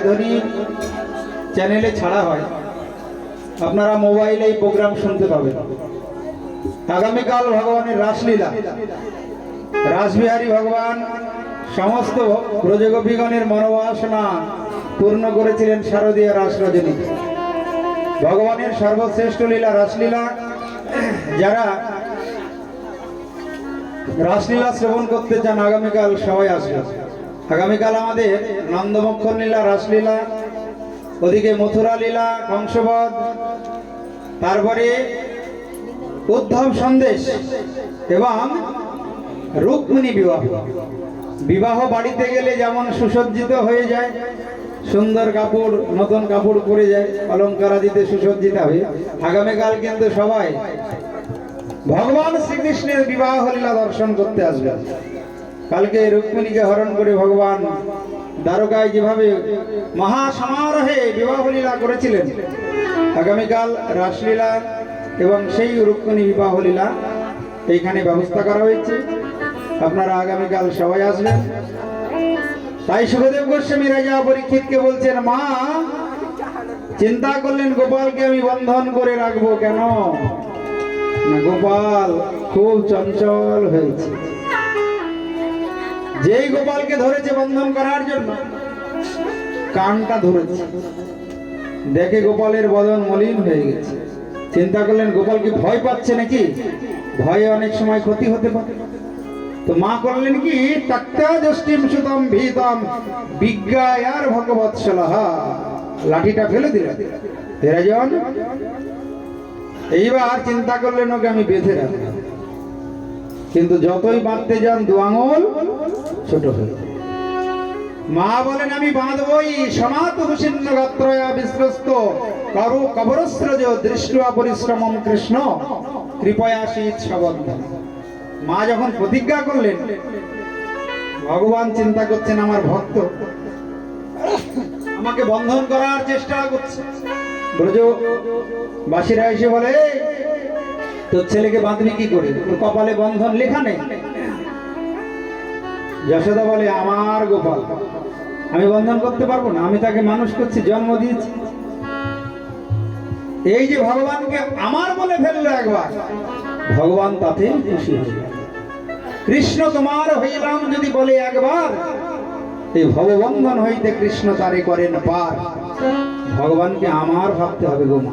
জয়ধ্বনি চ্যানেলে ছাড়া হয়। আপনারা মোবাইলে এই প্রোগ্রাম শুনতে পাবেন। আগামীকাল ভগবানের রাসলীলা। রাসবিহারী ভগবান সমস্ত ব্রজগোপীগণের মনোবাসনা পূর্ণ করেছিলেন শারদীয় রাস রজনীতে ভগবানের সর্বশ্রেষ্ঠ লীলা রাসলীলা, যারা রাসলীলা শ্রবণ করতে চান, আগামীকাল সবাই আসবে আগামীকাল আমাদের নন্দমক্ষণ লীলা, রাসলীলা, ওদিকে মথুরা লীলা, কংসবধ, তারপরে উদ্ধব সন্দেশ এবং রুক্মিণী বিবাহ। বিবাহ বাড়িতে গেলে যেমন সুসজ্জিত হয়ে যায়, সুন্দর কাপড়, নতুন কাপড় পরে যায় অলঙ্কারাদিতে সুসজ্জিত হবে আগামীকাল কিন্তু সবাই ভগবান শ্রীকৃষ্ণের বিবাহ লীলা দর্শন করতে আসবে কালকে রুক্মিণীকে হরণ করে ভগবান দ্বারকায় যেভাবে মহা সমারোহে বিবাহ লীলা করেছিলেন, আগামীকাল রাসলীলা এবং সেই রুক্মিণী বিবাহ লীলা, এইখানে ব্যবস্থা করা হয়েছে। আপনারা আগামীকাল সবাই আসবেন। তাই সুখদেব গোস্বামী রাজা পরীক্ষিতকে বলছেন, মা, চিন্তা করলেন গোপালকে আমি বন্ধন করে রাখব কেন? গোপাল খুব চঞ্চল হয়েছে। যেই গোপালকে ধরেছে বন্ধন করার জন্য, কানটা ধরেছে। দেখে গোপালের বদন মলিন হয়ে গেছে। চিন্তা করলেন, গোপাল কি ভয় পাচ্ছে নাকি? ভয়ে অনেক সময় ক্ষতি হতে পারে। তো মা করলেন কি? বিজ্ঞায়ার সলাহা লাঠিটা ফেলে দিলেন তেরাজন এইবার চিন্তা করলেন ওকে আমি বেঁধে রাখব কিন্তু যতই বাঁধতে যান দু আঙুল ছোট হয়ে মা বলেন আমি বাঁধবই। সমাত হুসিন্ন গাত্রয়া বিশ্বস্ত করু কবরস্রজ দৃষ্টা পরিশ্রমম কৃষ্ণ। কৃপয়া শীত মা যখন প্রতিজ্ঞা করলেন ভগবান চিন্তা করছেন আমার ভক্ত আমাকে বন্ধন করার চেষ্টা করছে। ব্রজ বাসীরা এসে বলে "এই, তোর ছেলেকে বাঁধবি কি করে? তোর কপালে বন্ধন লেখা নেই? যশোদা বলে, আমার গোপাল, আমি বন্ধন করতে পারব না, আমি তাকে মানুষ করছি, জন্ম দিয়েছি। এই যে ভগবানকে আমার মনে ফেলল একবার, ভগবান তাতে খুশি হয়ে। কৃষ্ণ তোমার হইলাম যদি বলে একবার, এই ভগবন্ধন হইতে কৃষ্ণ তারে করেন পার। ভগবানকে আমার ভাবতে হবে গো মা।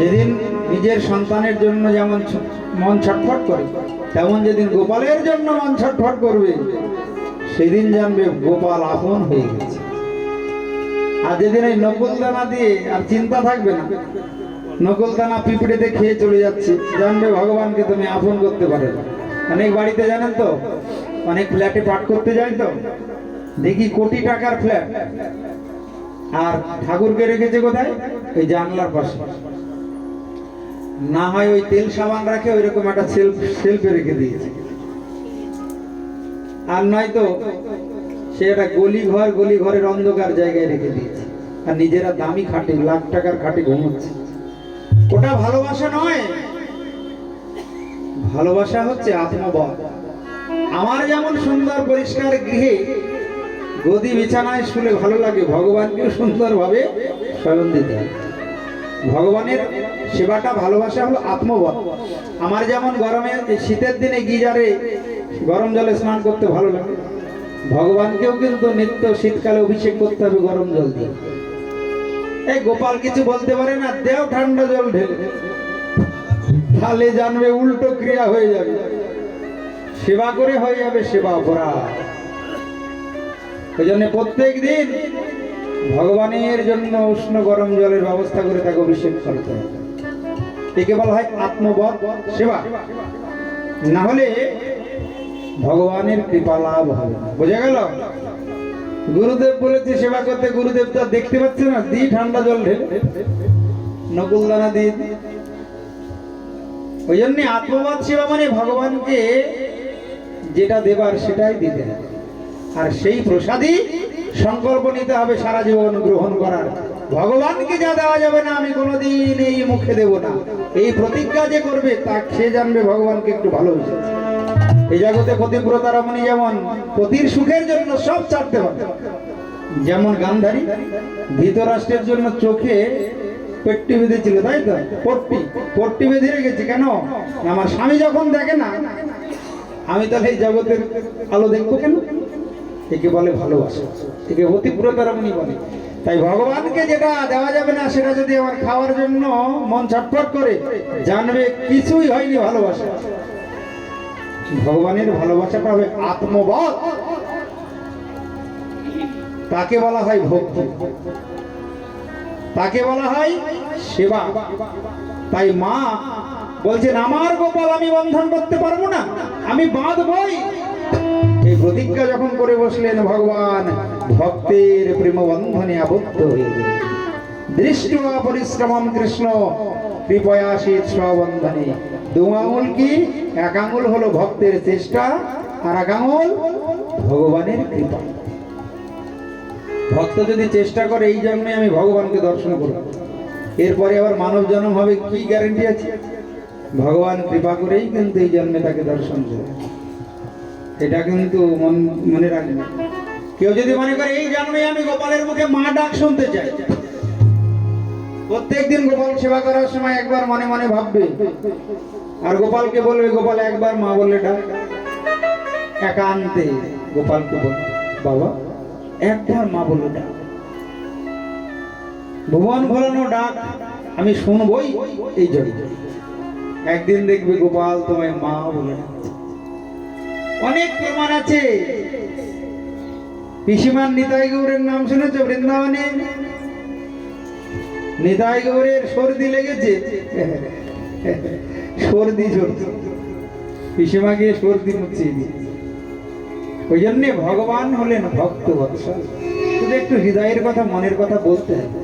যেদিন নিজের সন্তানের জন্য যেমন মন ছটফট করে, তেমন যেদিন গোপালের জন্য মন ছটফট করবে, সেদিন জানবে গোপাল আপন হয়ে গেছে। আর যেদিন এই নকল দানা দিয়ে আর চিন্তা থাকবে না নকল দানা পিঁপড়েতে খেয়ে চলে যাচ্ছে, জানবে ভগবানকে তুমি আপন করতে পারে। অনেক বাড়িতে জানেন তো, অনেক ফ্ল্যাটে পাঠ করতে যায় তো, দেখি কোটি টাকার ফ্ল্যাট। আর ঠাকুরকে রেখেছে কোথায়? এই জানলার পাশে। না হয় ওই তেল সাবান রাখে ওই রকম একটা সেলফ সেলফে রেখে দিয়েছে। আর নয়তো সে একটা গলি ঘর, গলি ঘরের অন্ধকার জায়গায় রেখে দিয়েছে। আর নিজেরা দামি খাটে, লাখ টাকার খাটে ঘুমোচ্ছে। ওটা ভালোবাসা নয়। ভালোবাসা হচ্ছে আত্মবল। আমার যেমন সুন্দর পরিষ্কার গৃহে গদি বিছানায় শুলে ভালো লাগে, ভগবানকেও সুন্দরভাবে স্মরণ দিতে হবে। ভগবানের সেবাটা, ভালোবাসা হলো আত্মবল আমার যেমন গরমে শীতের দিনে গিজারে গরম জলে স্নান করতে ভালো লাগে। ভগবানকেও কিন্তু নিত্য শীতকালে অভিষেক করতে হবে গরম জল দিয়ে। এই গোপাল কিছু বলতে পারে না, দেও ঠান্ডা জল ঢেলে। তাহলে জানবে উল্টো ক্রিয়া হয়ে যাবে। সেবা করে হয়ে যাবে সেবা অপরাধ। ওই জন্য প্রত্যেক দিন ভগবানের জন্য উষ্ণ গরম জলের ব্যবস্থা করে তাকে অভিষেক করতে হবে। একে বলা হয় আত্মবদ সেবা। না হলে ভগবানের কৃপা লাভ হবে বোঝা গেল? গুরুদেব বলেছে সেবা করতে, গুরুদেব তো দেখতে পাচ্ছে না, দি ঠান্ডা জল ঢেলে। নকুল দানা দিয়ে। ওই জন্য আত্মবাদ সেবা মানে ভগবানকে যেটা দেবার সেটাই দিতে আর সেই প্রসাদই সংকল্প নিতে হবে সারা জীবন গ্রহণ করার। ভগবানকে যা দেওয়া যাবে না আমি কোনোদিন এই মুখে দেব না। এই প্রতিজ্ঞা যে করবে, তা সে জানবে ভগবানকে একটু ভালোবেসেছে এই জগতে পতিব্রতা রমণী যেমন পতির সুখের জন্য সব ছাড়তে হবে, যেমন গান্ধারী, ধৃতরাষ্ট্রের জন্য চোখে পেট্টি বেঁধেছিল, তাই তো? পট্টি পট্টি বেঁধে রেখেছি, কেন? আমার স্বামী যখন দেখে না, আমি তাহলে এই জগতের আলো দেখব কেন? একে বলে ভালোবাসা, একে অতিপ্রতা রমণী বলে। তাই ভগবানকে যেটা দেওয়া যাবে না, সেটা যদি আমার খাওয়ার জন্য মন ছটফট করে, জানবে কিছুই হয়নি ভালোবাসা। ভগবানের ভালোবাসাটা হবে আত্মবধ। তাকে বলা হয় ভক্তি। তাকে বলা হয় সেবা। তাই মা বলছেন, আমার গোপাল, আমি বন্ধন করতে পারব না। আমি বাঁধবই। এই প্রতিজ্ঞা যখন করে বসলেন ভগবান, ভক্তের প্রেম বন্ধনে আবদ্ধ হয়ে গেলেন। দৃষ্টি পরিশ্রমম কৃষ্ণ কৃপয়াশীত স্ববন্ধনে। দু আঙুল কি? এক আঙুল হলো ভক্তের চেষ্টা, আর এক আঙুল ভগবানের কৃপা। ভক্ত যদি চেষ্টা করে, এই জন্মে আমি ভগবানকে দর্শন করব। এরপরে আবার মানব জন্ম হবে, কি গ্যারেন্টি আছে? ভগবান কৃপা করেই কিন্তু এই জন্মে তাকে দর্শন করবে এটা কিন্তু মন মনে রাখবে কেউ যদি মনে করে, এই জন্মে আমি গোপালের মুখে মা ডাক শুনতে চাই। প্রত্যেকদিন গোপাল সেবা করার সময় একবার মনে মনে ভাববে। আর গোপালকে বলবে, গোপাল, একবার মা বললে ডাক। একান্তে গোপালকে বল, বাবা, একবার মা বলল ডাক। ভুবন ভরানো ডাক, আমি শুনবই এই জন্য একদিন দেখবে গোপাল তোমায় মা বলে ডাকছে। অনেক প্রমাণ আছে। পিসিমান নিতাই গৌরের নাম শুনেছ বৃন্দাবনে? নিতাই গৌরের সর্দি লেগেছে। সর্দি পিসিমা গিয়ে সর্দি দিয়েছে। ওই জন্যে ভগবান হলেন ভক্ত শুধু একটু হৃদয়ের কথা, মনের কথা বলতে হবে।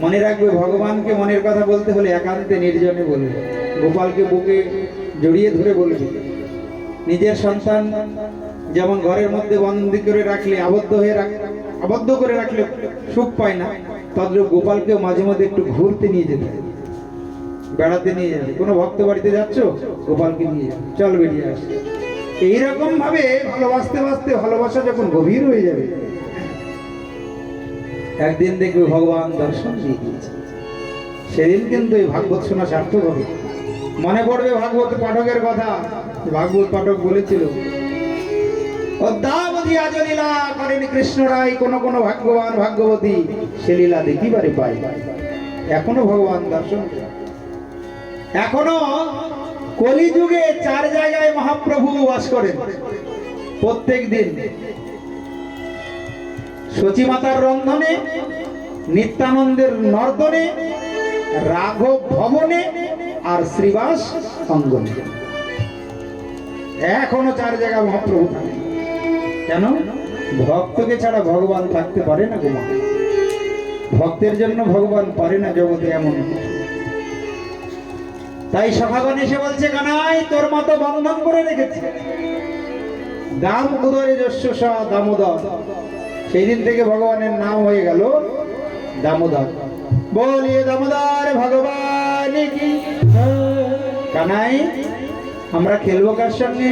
মনে রাখবে, ভগবানকে মনের কথা বলতে হলে একান্তে নির্জনে বলবে। গোপালকে বুকে জড়িয়ে ধরে বলবে। নিজের সন্তান যেমন ঘরের মধ্যে বন্দি করে রাখলে আবদ্ধ হয়ে আবদ্ধ করে রাখলে সুখ পায় না, তদ্রূপ গোপালকেও মাঝে মাঝে একটু ঘুরতে নিয়ে যেতে বেড়াতে নিয়ে যাবে কোনো ভক্ত বাড়িতে যাচ্ছ? গোপালকে নিয়ে যাবে চল বেরিয়ে আসে। এইরকম ভাবে ভালোবাসতে বাসতে ভালোবাসা যখন গভীর হয়ে যাবে, একদিন দেখবে ভগবান দর্শন দিয়ে দিয়েছে। সেদিন কিন্তু এই ভাগবত শোনা সার্থক হবে। মনে পড়বে ভাগবত পাঠকের কথা। ভাগবত পাঠক বলেছিল করেন কৃষ্ণ রায়, কোন কোন ভাগ্যবান ভাগ্যবতী সে লীলা পাই এখনও ভগবান এখনও কলিযুগে চার জায়গায় মহাপ্রভু বাস করেন প্রত্যেক দিন। সচিমাতার রন্ধনে, নিত্যানন্দের নর্দনে, রাঘব ভবনে আর শ্রীবাস অঙ্গনে এখনও চার জায়গা মহাপ্রভু থাকেন কেন? ভক্তকে ছাড়া ভগবান থাকতে পারে না গোমা ভক্তের জন্য ভগবান পারে না জগতে এমন। তাই সখাগণ এসে বলছে, কানাই, তোর মতো বন্ধন করে রেখেছে। দাম উদরে যস্য স দামোদর। সেই দিন থেকে ভগবানের নাম হয়ে গেল দামোদর। বলিয়ে দামোদর, ভগবান কি কানাই, আমরা খেলব কার সঙ্গে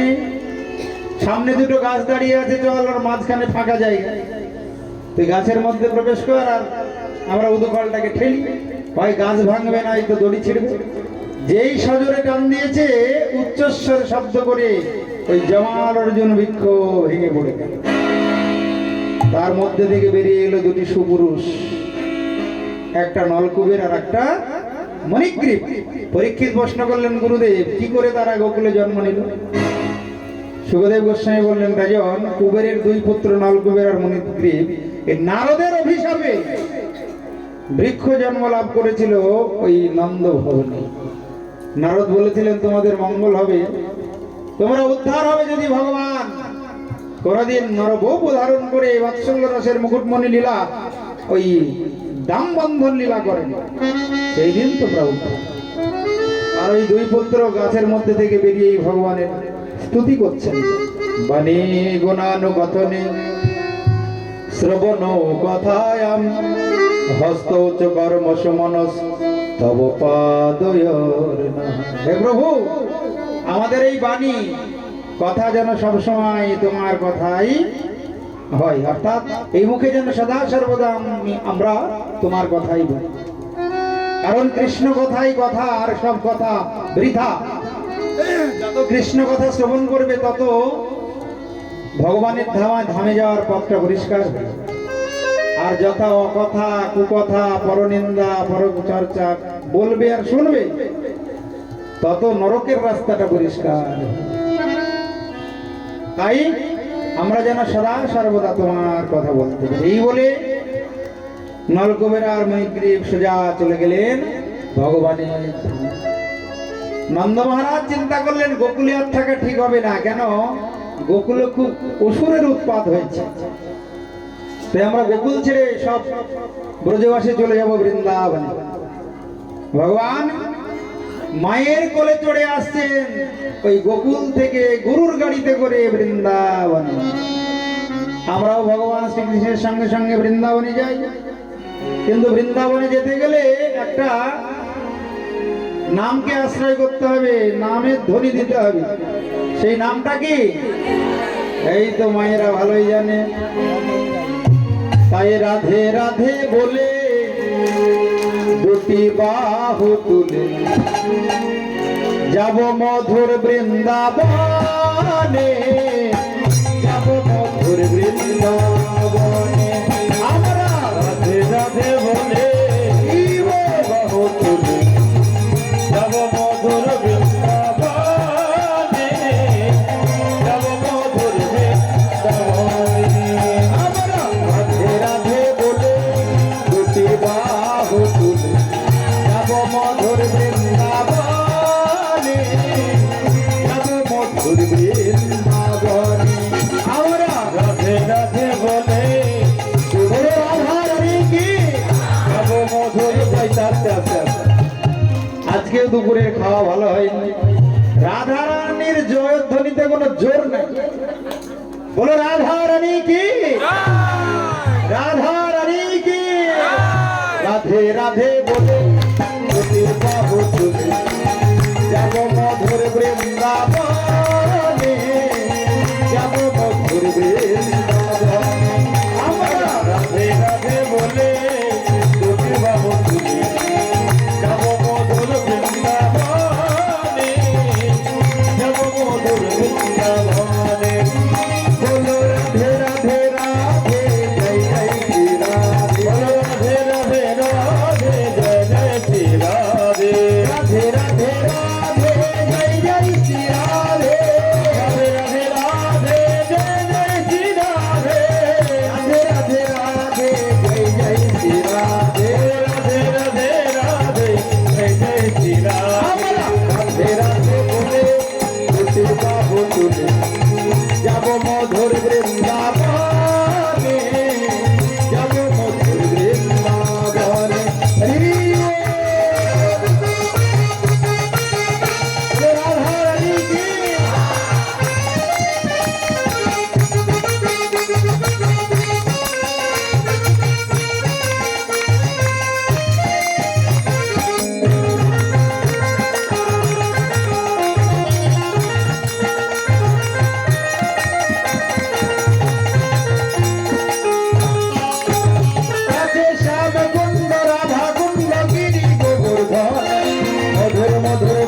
সামনে দুটো গাছ দাঁড়িয়ে আছে, চল ওর মাঝখানে ফাঁকা জায়গা। তুই গাছের মধ্যে প্রবেশ কর আর আমরা উদুকলটাকে ঠেলি। হয় গাছ ভাঙবে না তো দড়ি ছিড়বে। যেই সজোরে টান দিয়েছে, উচ্চস্বর শব্দ করে ওই জমাল অর্জুন বৃক্ষ ভেঙে পড়ে তার মধ্যে থেকে বেরিয়ে এলো দুটি সুপুরুষ, একটা নলকূপের আর একটা মণিগ্রীব পরীক্ষিত প্রশ্ন করলেন গুরুদেব, কি করে তারা গোকুলে জন্ম নিল? সুখদেব গোস্বামী বললেন, রাজন, কুবেরের দুই পুত্র নলকুবের আর মণিগ্রীব এই নারদের অভিশাপে বৃক্ষ জন্ম লাভ করেছিল ওই নন্দ ভবনে নারদ বলেছিলেন, তোমাদের মঙ্গল হবে, তোমরা উদ্ধার হবে যদি ভগবান। কোনদিন নরবৌপ ধারণ করে বাৎসল্য রসের মুকুটমণি লীলা ওই দাম বন্ধন লীলা করেন। সেই দিন তোমরা উদ্ধার আর ওই দুই পুত্র গাছের মধ্যে থেকে বেরিয়ে ভগবানের স্তুতি করছেন। বাণী গুণানুগথনে শ্রবণ কথায়াম হস্ত চ কর্ম সমনস তব। হে প্রভু, আমাদের এই বাণী, কথা যেন সবসময় তোমার কথাই হয়, অর্থাৎ এই মুখে যেন সদা সর্বদা আমরা তোমার কথাই বলি। কারণ কৃষ্ণ কথাই কথা, আর সব কথা বৃথা। যত কৃষ্ণ কথা শ্রবণ করবে, তত ভগবানের ধামায় ধামে যাওয়ার পথটা পরিষ্কার আর যত অকথা, কুকথা, পরনিন্দা, পরচর্চা বলবে আর শুনবে, তত নরকের রাস্তাটা পরিষ্কার তাই আমরা যেন সদা সর্বদা তোমার কথা বলতে পারি। এই বলে নলকুবের আর মৈগ্রীব সোজা চলে গেলেন ভগবানের। নন্দ মহারাজ চিন্তা করলেন, গোকুলে আর থাকা ঠিক হবে না কেন? গোকুলে খুব অসুরের উৎপাত হয়েছে। তাই আমরা গোকুল ছেড়ে সব ব্রজবাসে চলে যাব বৃন্দাবনে। ভগবান মায়ের কোলে চড়ে আসছেন ওই গোকুল থেকে গরুর গাড়িতে করে বৃন্দাবনে। আমরাও ভগবান শ্রীকৃষ্ণের সঙ্গে সঙ্গে বৃন্দাবনে যাই। কিন্তু বৃন্দাবনে যেতে গেলে একটা নামকে আশ্রয় করতে হবে, নামের ধ্বনি দিতে হবে। সেই নামটা কি? এই তো মায়েরা ভালোই জানে। তাই রাধে রাধে বলে দুটি বাহু তুলে যাব মধুর বৃন্দাবনে। আস্তে আস্তে আস্তে। আজকেও দুপুরের খাওয়া ভালো হয়নি। রাধা রানীর জয়ধ্বনিতে কোনো জোর নাই। বলো রাধা রানী কি? রাধা রানী কি? রাধে রাধে বলে বাবু যাব মধুর বৃন্দাবনে।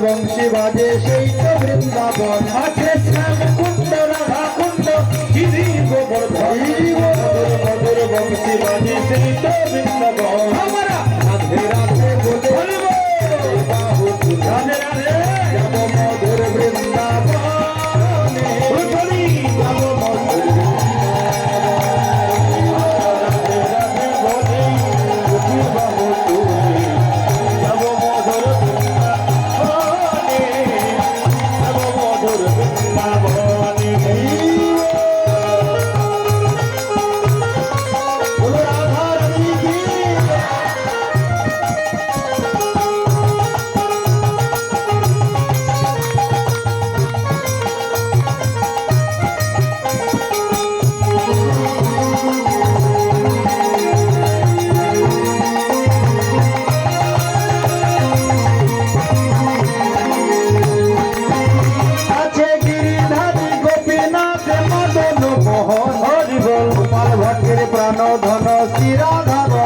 বংশী বাজে সেই তো বৃন্দাবন। আছে শ্যাম কুণ্ড রাধা কুণ্ড গিরি গোবর মধুর গোবর বংশী বাজে সেই তো বৃন্দাবন। আমরা রাধে রাধে বলে বাহু রাধে রাধে।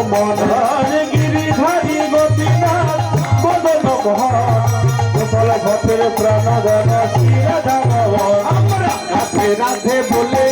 মনহার গিরিধারি গোপীনাথ বদন মহান ঘটে প্রাণ গণ শিরা রাধে রাধে বলে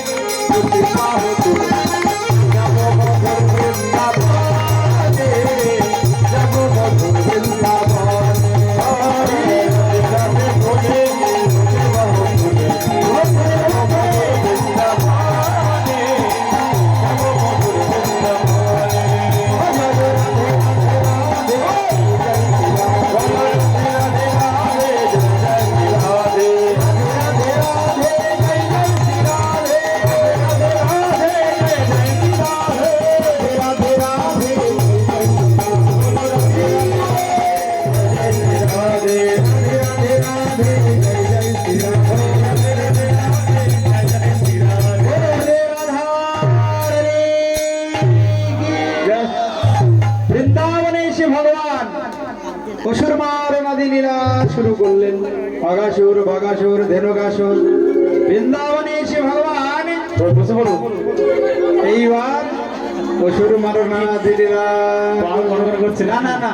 না না না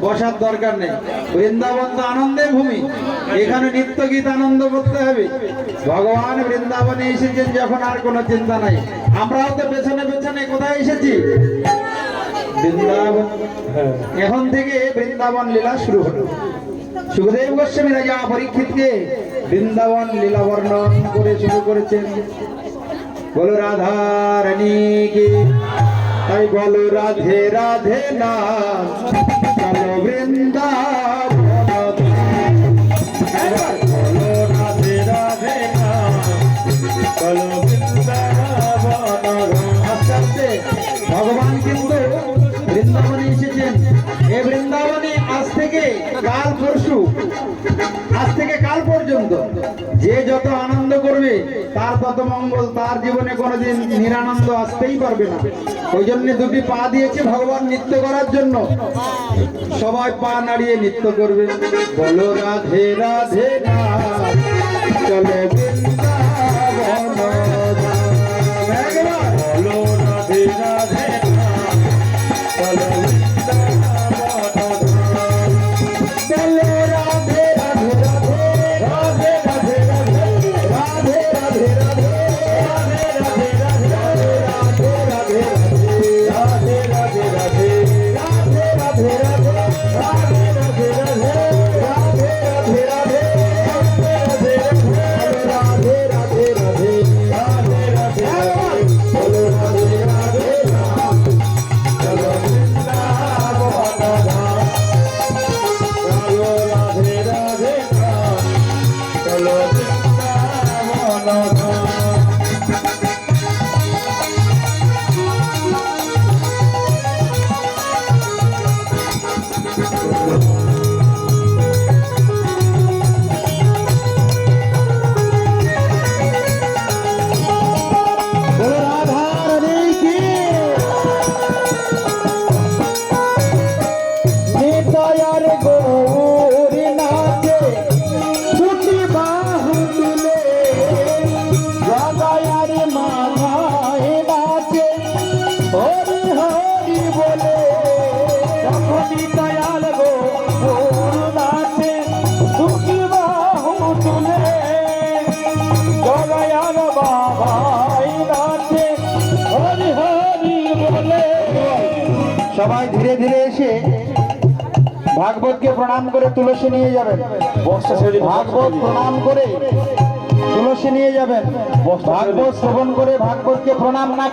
বসার দরকার নেই। বৃন্দাবন তো আনন্দের ভূমি। এখানে নিত্য গীত আনন্দ করতে হবে। ভগবান বৃন্দাবনে এসেছেন যখন আর কোনো চিন্তা নাই। আমরাও তো পেছনে পেছনে কোথায় এসেছি? বৃন্দাবন। এখন থেকে বৃন্দাবন লীলা শুরু হলো। সুখদেব গোস্বামী রাজা পরীক্ষিতকে বৃন্দাবন লীলা বর্ণন করে শুরু করেছেন। বলো রাধা রানী কি? তাই বলো রাধে রাধে না তার পদমঙ্গল তার জীবনে কোনোদিন নিরানন্দ আসতেই পারবে না। ওই জন্য দুটি পা দিয়েছে ভগবান নৃত্য করার জন্য। সবাই পা নাড়িয়ে নৃত্য করবে। বলো রাধে রাধে চলে ধীরে এসে ভাগবতকে প্রণাম করে তুলসী নিয়ে যাবেন। ভাগবত প্রণাম করে তুলসী নিয়ে যাবেন। ভাগবত শ্রবণ করে ভাগবতকে প্রণাম না